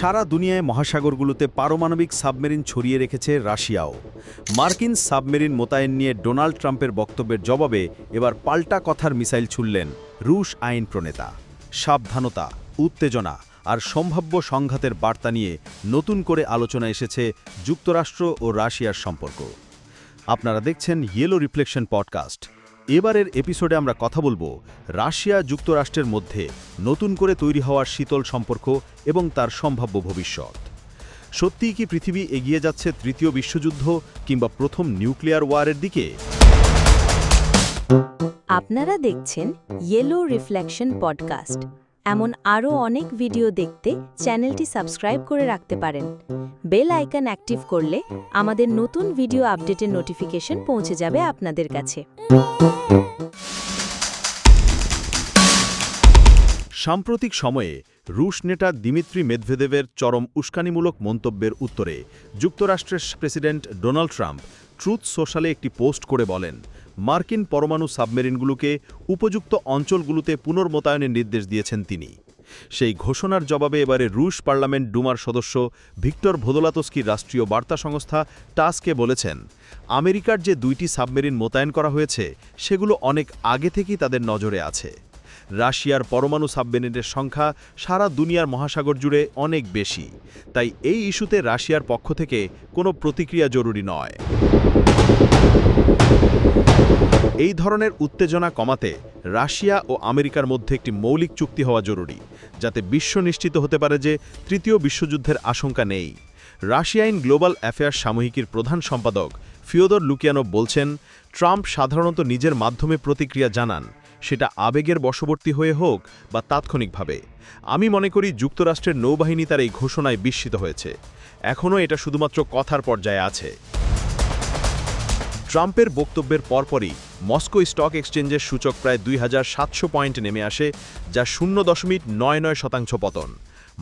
সারা দুনিয়ায় মহাসাগরগুলোতে পারমাণবিক সাবমেরিন ছড়িয়ে রেখেছে রাশিয়াও। মার্কিন সাবমেরিন মোতায়েন নিয়ে ডোনাল্ড ট্রাম্পের বক্তব্যের জবাবে এবার পাল্টা কথার মিসাইল ছুড়লেন রুশ আইন প্রণেতা। সাবধানতা, উত্তেজনা আর সম্ভাব্য সংঘাতের বার্তা নিয়ে নতুন করে আলোচনা এসেছে যুক্তরাষ্ট্র ও রাশিয়ার সম্পর্ক। আপনারা দেখছেন ইয়েলো রিফ্লেকশন পডকাস্ট এবারের এপিসোডে আমরা কথা বলব রাশিয়া যুক্তরাষ্ট্রের মধ্যে নতুন করে তৈরি হওয়ার শীতল সম্পর্ক এবং তার সম্ভাব্য ভবিষ্যৎ। সত্যিই কি পৃথিবী এগিয়ে যাচ্ছে তৃতীয় বিশ্বযুদ্ধ কিংবা প্রথম নিউক্লিয়ার ওয়ারের দিকে? আপনারা দেখছেন ইয়েলো রিফ্লেকশন পডকাস্ট এমন আরও অনেক ভিডিও দেখতে চ্যানেলটি সাবস্ক্রাইব করে রাখতে পারেন। বেল আইকন অ্যাক্টিভ করলে আমাদের নতুন ভিডিও আপডেটের নোটিফিকেশন পৌঁছে যাবে আপনাদের কাছে। সাম্প্রতিক সময়ে রুশ নেতা দিমিত্রি মেদভেদেবের চরম উস্কানিমূলক মন্তব্যের উত্তরে যুক্তরাষ্ট্রের প্রেসিডেন্ট ডোনাল্ড ট্রাম্প ট্রুথ সোশ্যালে একটি পোস্ট করে বলেন মার্কিন পরমাণু সাবমেরিনগুলোকে উপযুক্ত অঞ্চলগুলোতে পুনর্মোতায়নের নির্দেশ দিয়েছেন তিনি। সেই ঘোষণার জবাবে এবারে রুশ পার্লামেন্ট ডুমার সদস্য ভিক্টর ভোদোলাতস্কির রাষ্ট্রীয় বার্তা সংস্থা টাসকে বলেছেন, আমেরিকার যে দুইটি সাবমেরিন মোতায়েন করা হয়েছে, সেগুলো অনেক আগে থেকেই তাদের নজরে আছে। রাশিয়ার পরমাণু সাবমেরিনের সংখ্যা সারা দুনিয়ার মহাসাগর জুড়ে অনেক বেশি, তাই এই ইস্যুতে রাশিয়ার পক্ষ থেকে কোনো প্রতিক্রিয়া জরুরি নয়। এই ধরনের উত্তেজনা কমাতে রাশিয়া ও আমেরিকার মধ্যে একটি মৌলিক চুক্তি হওয়া জরুরি, যাতে বিশ্ব নিশ্চিত হতে পারে যে তৃতীয় বিশ্বযুদ্ধের আশঙ্কা নেই। রাশিয়াইন গ্লোবাল অ্যাফেয়ার্স সাময়িকীর প্রধান সম্পাদক ফিওদর লুকিয়ানো বলছেন, ট্রাম্প সাধারণত নিজের মাধ্যমে প্রতিক্রিয়া জানান, সেটা আবেগের বশবর্তী হয়ে হোক বা তাৎক্ষণিকভাবে। আমি মনে করি যুক্তরাষ্ট্রের নৌবাহিনী তার এই ঘোষণায় বিস্মিত হয়েছে। এখনও এটা শুধুমাত্র কথার পর্যায়ে আছে। ট্রাম্পের বক্তব্যের পরপরই মস্কো স্টক এক্সচেঞ্জের সূচক প্রায় দুই হাজার সাতশো পয়েন্ট নেমে আসে, যা শূন্য দশমিক নয় নয় শতাংশ পতন।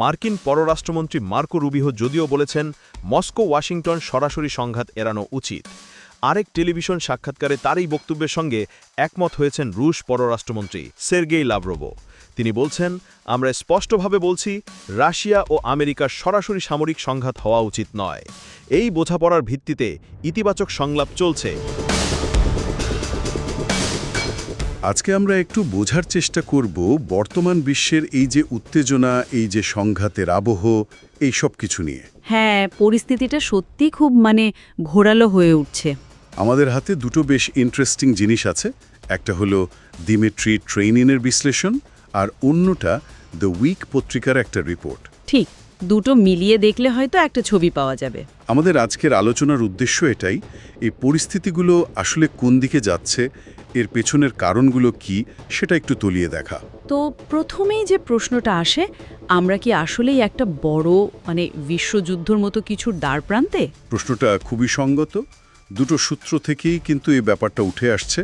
মার্কিন পররাষ্ট্রমন্ত্রী মার্কো রুবিহো যদিও বলেছেন, মস্কো ওয়াশিংটন সরাসরি সংঘাত এড়ানো উচিত। আরেক টেলিভিশন সাক্ষাৎকারে তার এই বক্তব্যের সঙ্গে একমত হয়েছেন রুশ পররাষ্ট্রমন্ত্রী সের্গেই লাভরোভো তিনি বলছেন আমরা স্পষ্টভাবে বলছি রাশিয়া ও আমেরিকার সরাসরি সামরিক সংঘাত হওয়া উচিত নয়। এই বোঝাপড়ার ভিত্তিতে ইতিবাচক সংলাপ চলছে। আজকে আমরা একটু বোঝার চেষ্টা করব বর্তমান বিশ্বের এই যে উত্তেজনা এই যে সংঘাতের আবহ এই সব কিছু নিয়ে। হ্যাঁ পরিস্থিতিটা সত্যি খুব মানে ঘোরালো হয়ে উঠছে। আমাদের হাতে দুটো বেশ ইন্টারেস্টিং জিনিস আছে। একটা হলো দিমেট্রি ট্রেইনিনের বিশ্লেষণ আর অন্যটা দ্য উইক পত্রিকার একটা রিপোর্ট ঠিক দুটো মিলিয়ে দেখলে হয়তো একটা ছবি পাওয়া যাবে। আমাদের আজকের আলোচনার উদ্দেশ্য এটাই এই পরিস্থিতিগুলো আসলে কোন দিকে যাচ্ছে এর পেছনের কারণগুলো কি সেটা একটু তলিয়ে দেখা। তো প্রথমেই যে প্রশ্নটা আসে আমরা কি আসলেই একটা বড় মানে বিশ্বযুদ্ধর মতো কিছুর দ্বার প্রান্তে? প্রশ্নটা খুবই সঙ্গত দুটো সূত্র থেকেই কিন্তু এই ব্যাপারটা উঠে আসছে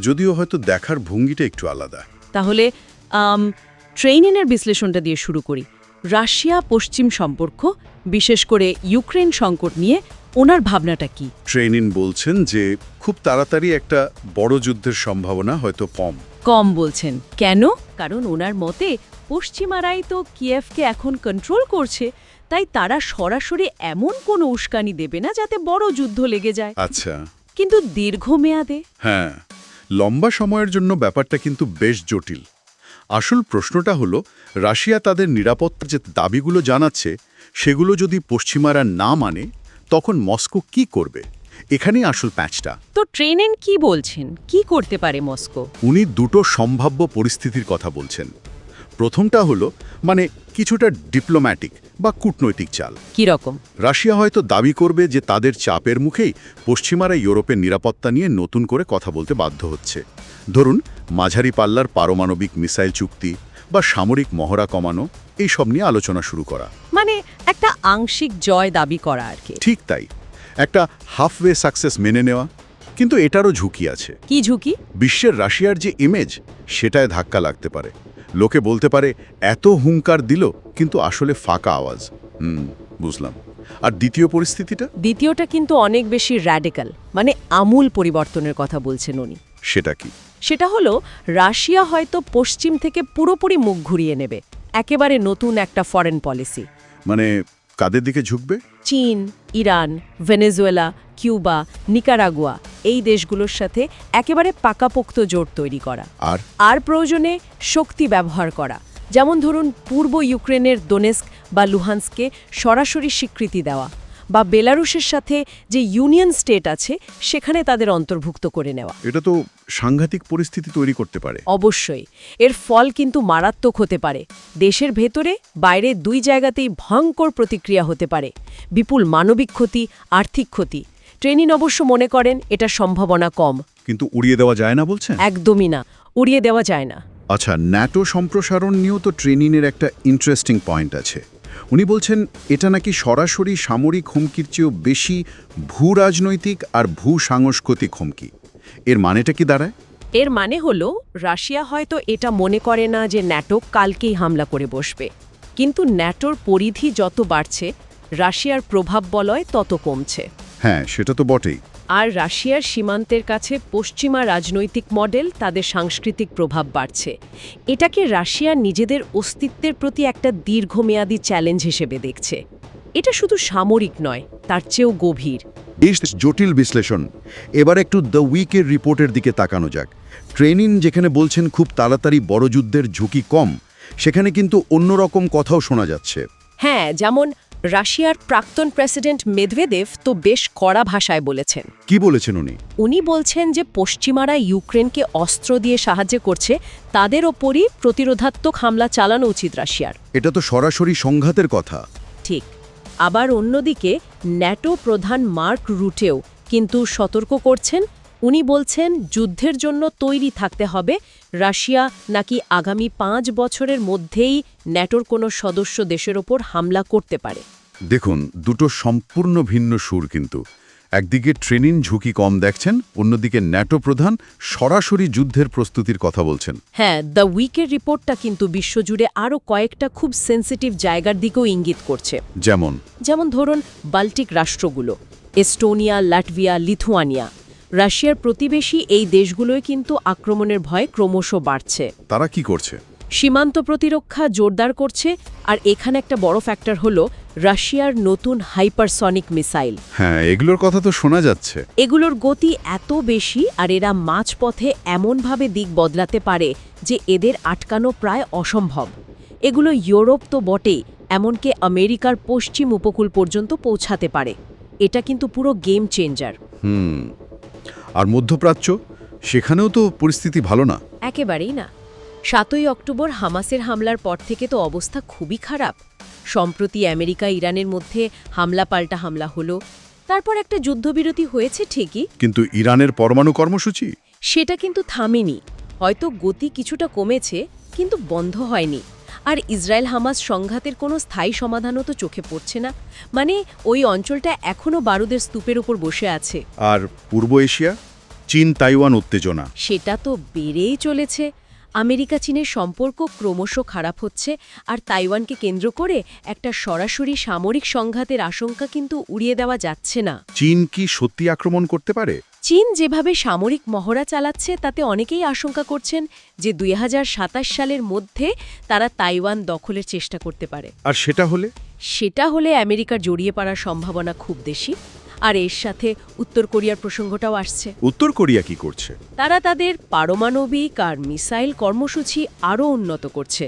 যদিও হয়তো দেখার ভঙ্গিটা একটু আলাদা। তাহলে আম, ট্রেইনিনের বিশ্লেষণটা দিয়ে শুরু করি। রাশিয়া পশ্চিম সম্পর্ক বিশেষ করে ইউক্রেন সংকট নিয়ে ওনার ভাবনাটা কি? ট্রেনিন বলছেন যে খুব তাড়াতাড়ি একটা বড় যুদ্ধের সম্ভাবনা হয়তো কম। কম বলছেন। কেন? কারণ ওনার মতে পশ্চিমারাই তো কিয়েভকে এখন কন্ট্রোল করছে তাই তারা সরাসরি এমন কোনো উস্কানি দেবে না যাতে বড় যুদ্ধ লেগে যায়। আচ্ছা। কিন্তু দীর্ঘমেয়াদে? হ্যাঁ। লম্বা সময়ের জন্য ব্যাপারটা কিন্তু বেশ জটিল। আসল প্রশ্নটা হলো রাশিয়া তাদের নিরাপত্তার যে দাবিগুলো জানাচ্ছে সেগুলো যদি পশ্চিমারা না মানে তখন মস্কো কি করবে? এখানেই আসল প্যাচটা। তো ট্রেনেন কি বলছেন? কি করতে পারে মস্কো? উনি দুটো সম্ভাব্য পরিস্থিতির কথা বলছেন। প্রথমটা হলো মানে কিছুটা ডিপ্লোম্যাটিক বা কূটনৈতিক চাল। কি রকম? রাশিয়া হয়তো দাবি করবে যে তাদের চাপের মুখেই পশ্চিমারা ইউরোপের নিরাপত্তা নিয়ে নতুন করে কথা বলতে বাধ্য হচ্ছে। ধরুন মাঝারি পাল্লার পারমাণবিক মিসাইল চুক্তি বা সামরিক মহড়া কমানো এই সব নিয়ে আলোচনা শুরু করা। মানে একটা আংশিক জয় দাবি করা আর কি। ঠিক তাই। একটা হাফওয়ে সাকসেস মেনে নেওয়া কিন্তু এটারও ঝুঁকি আছে। কি ঝুঁকি? বিশ্বের রাশিয়ার যে ইমেজ সেটায় ধাক্কা লাগতে পারে। লোকে বলতে পারে এত হুঙ্কার দিল কিন্তু আসলে ফাঁকা আওয়াজ। হুম বুঝলাম। আর দ্বিতীয় পরিস্থিতিটা? দ্বিতীয়টা কিন্তু অনেক বেশি র্যাডিক্যাল মানে আমূল পরিবর্তনের কথা বলছেন উনি। সেটা কি? সেটা হলো রাশিয়া হয়তো পশ্চিম থেকে পুরোপুরি মুখ ঘুরিয়ে নেবে একেবারে নতুন একটা ফরেন পলিসি মানে কাদের দিকে ঝুঁকবে? চীন ইরান ভেনেজুয়েলা কিউবা নিকারাগুয়া এই দেশগুলোর সাথে একেবারে পাকাপোক্ত জোট তৈরি করা। আর? আর প্রয়োজনে শক্তি ব্যবহার করা। যেমন ধরুন পূর্ব ইউক্রেনের দোনেস্ক বা লুহান্সকে সরাসরি স্বীকৃতি দেওয়া। বা বেলারুশের সাথে যে ইউনিয়ন স্টেট আছে সেখানে তাদের অন্তর্ভুক্ত করে নেওয়া। এটা তো সাংঘাতিক পরিস্থিতি তৈরি করতে পারে। অবশ্যই। এর ফল কিন্তু মারাত্মক হতে পারে। দেশের ভেতরে বাইরে দুই জায়গাতেই ভয়ঙ্কর প্রতিক্রিয়া হতে পারে। বিপুল মানবিক ক্ষতি আর্থিক ক্ষতি। ট্রেনিন অবশ্য মনে করেন এটা সম্ভাবনা কম। কিন্তু উড়িয়ে দেওয়া যায় না বলছেন? একদমই না। উড়িয়ে দেওয়া যায় না। আচ্ছা ন্যাটো সম্প্রসারণ নিয়েও তো ট্রেনিংয়ের একটা ইন্টারেস্টিং পয়েন্ট আছে। উনি বলছেন এটা নাকি সরাসরি সামরিক হুমকির চেয়েও বেশি ভূ রাজনৈতিক আর ভূ সাংস্কৃতিক হুমকি। এর মানেটা কি দাঁড়ায়? এর মানে হলো রাশিয়া হয়তো এটা মনে করে না যে ন্যাটো কালকেই হামলা করে বসবে। কিন্তু ন্যাটোর পরিধি যত বাড়ছে রাশিয়ার প্রভাব বলয় তত কমছে। হ্যাঁ সেটা তো বটেই। আর রাশিয়ার সীমান্তের কাছে পশ্চিমা রাজনৈতিক মডেল তাদের সাংস্কৃতিক প্রভাব বাড়ছে। এটাকে রাশিয়া নিজেদের অস্তিত্বের প্রতি একটা দীর্ঘমেয়াদী চ্যালেঞ্জ হিসেবে দেখছে। এটা শুধু সামরিক নয় তার চেয়েও গভীর। বেশ জটিল বিশ্লেষণ। এবার একটু দ্য উইকের রিপোর্টের দিকে তাকানো যাক। ট্রেনিং যেখানে বলছেন খুব তাড়াতাড়ি বড় যুদ্ধের ঝুঁকি কম সেখানে কিন্তু অন্যরকম কথাও শোনা যাচ্ছে। হ্যাঁ যেমন রাশিয়ার প্রাক্তন প্রেসিডেন্ট মেদভেদেভ তো বেশ কড়া ভাষায় বলেছেন। কি বলেছেন উনি? উনি বলছেন যে পশ্চিমারা ইউক্রেনকে অস্ত্র দিয়ে সাহায্য করছে তাদের ওপরই প্রতিরোধাত্মক হামলা চালানো উচিত রাশিয়ার। এটা তো সরাসরি সংঘাতের কথা। ঠিক। আবার অন্যদিকে ন্যাটো প্রধান মার্ক রুটেও কিন্তু সতর্ক করছেন উনি বলছেন যুদ্ধের জন্য তৈরি থাকতে হবে। রাশিয়া নাকি আগামী পাঁচ বছরের মধ্যেই ন্যাটোর কোনো সদস্য দেশের ওপর হামলা করতে পারে। দেখুন দুটো সম্পূর্ণ ভিন্ন সুর কিন্তু। একদিকে ট্রেনিং ঝুঁকি কম দেখছেন অন্যদিকে ন্যাটো প্রধান সরাসরি যুদ্ধের প্রস্তুতির কথা বলছেন। হ্যাঁ দ্য উইকের রিপোর্টটা কিন্তু বিশ্বজুড়ে আরও কয়েকটা খুব সেন্সিটিভ জায়গার দিকেও ইঙ্গিত করছে। যেমন? যেমন ধরুন বাল্টিক রাষ্ট্রগুলো এস্টোনিয়া লাটভিয়া লিথুয়ানিয়া। রাশিয়ার প্রতিবেশী এই দেশগুলোয় কিন্তু আক্রমণের ভয় ক্রমশ বাড়ছে। তারা কি করছে? সীমান্ত প্রতিরক্ষা জোরদার করছে আর এখানে একটা বড় ফ্যাক্টর হলো রাশিয়ার নতুন হাইপারসনিক মিসাইল হ্যাঁ এগুলোর কথা তো শোনা যাচ্ছে। এগুলোর গতি এত বেশি আর এরা মাঝপথে এমনভাবে দিক বদলাতে পারে যে এদের আটকানো প্রায় অসম্ভব। এগুলো ইউরোপ তো বটেই এমনকি আমেরিকার পশ্চিম উপকূল পর্যন্ত পৌঁছাতে পারে। এটা কিন্তু পুরো গেম চেঞ্জার হুম। আর মধ্যপ্রাচ্য সেখানেও তো পরিস্থিতি ভালো না। একেবারেই না। সাতই অক্টোবর হামাসের হামলার পর থেকে তো অবস্থা খুবই খারাপ। সম্প্রতি আমেরিকা ইরানের মধ্যে হামলা পাল্টা হামলা হলো। তারপর একটা যুদ্ধবিরতি হয়েছে ঠিকই। কিন্তু ইরানের পরমাণু কর্মসূচি? সেটা কিন্তু থামেনি। হয়তো গতি কিছুটা কমেছে কিন্তু বন্ধ হয়নি। আর ইসরায়েল হামাস সংঘাতের কোনো স্থায়ী সমাধানও তো চোখে পড়ছে না। মানে ওই অঞ্চলটা এখনও বারুদের স্তূপের উপর বসে আছে। আর পূর্ব এশিয়া? চীন তাইওয়ান উত্তেজনা। সেটা তো বেড়েই চলেছে। আমেরিকা চীনের সম্পর্ক ক্রমশ খারাপ হচ্ছে আর তাইওয়ানকে কেন্দ্র করে একটা সরাসরি সামরিক সংঘাতের আশঙ্কা কিন্তু উড়িয়ে দেওয়া যাচ্ছে না। চীন কি সত্যি আক্রমণ করতে পারে? চীন যেভাবে সামরিক মহড়া চালাচ্ছে তাতে অনেকেই আশঙ্কা করছেন যে দুই হাজার সাতাশ সালের মধ্যে তারা তাইওয়ান দখলের চেষ্টা করতে পারে। আর সেটা হলে? সেটা হলে আমেরিকার জড়িয়ে পড়ার সম্ভাবনা খুব বেশি। আর এর সাথে উত্তর কোরিয়ার প্রসঙ্গটাও আসছে। উত্তর কোরিয়া কি করছে? তারা তাদের পারমাণবিক আর মিসাইল কর্মসূচি আরও উন্নত করছে।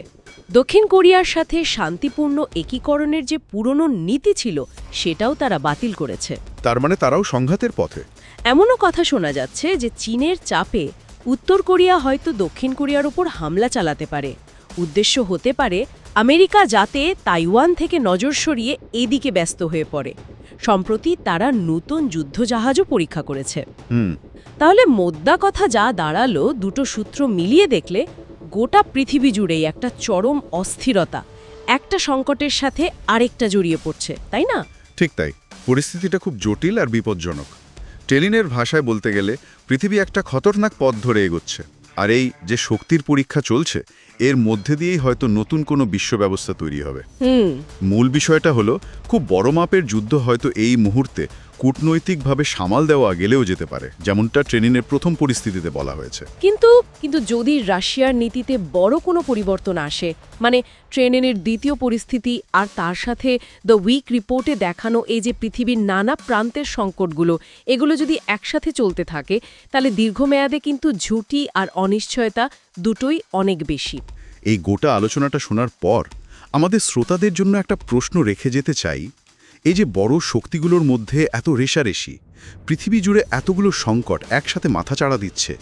দক্ষিণ কোরিয়ার সাথে শান্তিপূর্ণ একীকরণের যে পুরনো নীতি ছিল সেটাও তারা বাতিল করেছে। তার মানে তারাও সংঘাতের পথে? এমনও কথা শোনা যাচ্ছে যে চীনের চাপে উত্তর কোরিয়া হয়তো দক্ষিণ কোরিয়ার ওপর হামলা চালাতে পারে। উদ্দেশ্য হতে পারে আমেরিকা যাতে তাইওয়ান থেকে নজর সরিয়ে এদিকে ব্যস্ত হয়ে পড়ে। সম্প্রতি তারা নতুন যুদ্ধজাহাজও পরীক্ষা করেছে। হুম। তাহলে মোদ্দা কথা যা দাঁড়াল দুটো সূত্র মিলিয়ে দেখলে গোটা পৃথিবী জুড়েই একটা চরম অস্থিরতা একটা সংকটের সাথে আরেকটা জড়িয়ে পড়ছে তাই না? ঠিক তাই। পরিস্থিতিটা খুব জটিল আর বিপজ্জনক। টেলিনের ভাষায় বলতে গেলে পৃথিবী একটা খতরনাক পথ ধরে এগোচ্ছে। আর এই যে শক্তির পরীক্ষা চলছে এর মধ্যে দিয়েই হয়তো নতুন কোনো বিশ্ব ব্যবস্থা তৈরি হবে। মূল বিষয়টা হলো খুব বড় মাপের যুদ্ধ হয়তো এই মুহূর্তে কূটনৈতিকভাবে সামাল দেওয়া গেলেও যেতে পারে যেমনটা ট্রেনিনের প্রথম পরিস্থিতিতে বলা হয়েছে। কিন্তু কিন্তু যদি রাশিয়ার নীতিতে বড় কোনো পরিবর্তন আসে মানে ট্রেনের দ্বিতীয় পরিস্থিতি আর তার সাথে দ্য উইক রিপোর্টে দেখানো এই যে পৃথিবীর নানা প্রান্তের সংকটগুলো এগুলো যদি একসাথে চলতে থাকে তাহলে দীর্ঘমেয়াদে কিন্তু ঝুঁটি আর অনিশ্চয়তা দুটোই অনেক বেশি। এই গোটা আলোচনাটা শোনার পর আমাদের শ্রোতাদের জন্য একটা প্রশ্ন রেখে যেতে চাই এই যে বড় শক্তিগুলোর মধ্যে এত রেশারেশি, পৃথিবী জুড়ে এতগুলো সংকট একসাথে মাথাচাড়া দিচ্ছে,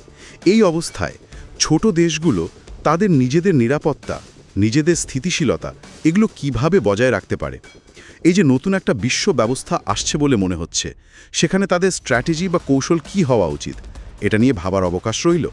এই অবস্থায় ছোট দেশগুলো তাদের নিজেদের নিরাপত্তা, নিজেদের স্থিতিশীলতা এগুলো কীভাবে বজায় রাখতে পারে? এই যে নতুন একটা বিশ্ব ব্যবস্থা আসছে বলে মনে হচ্ছে, সেখানে তাদের স্ট্র্যাটেজি বা কৌশল কি হওয়া উচিত? এটা নিয়ে ভাবার অবকাশ রইল।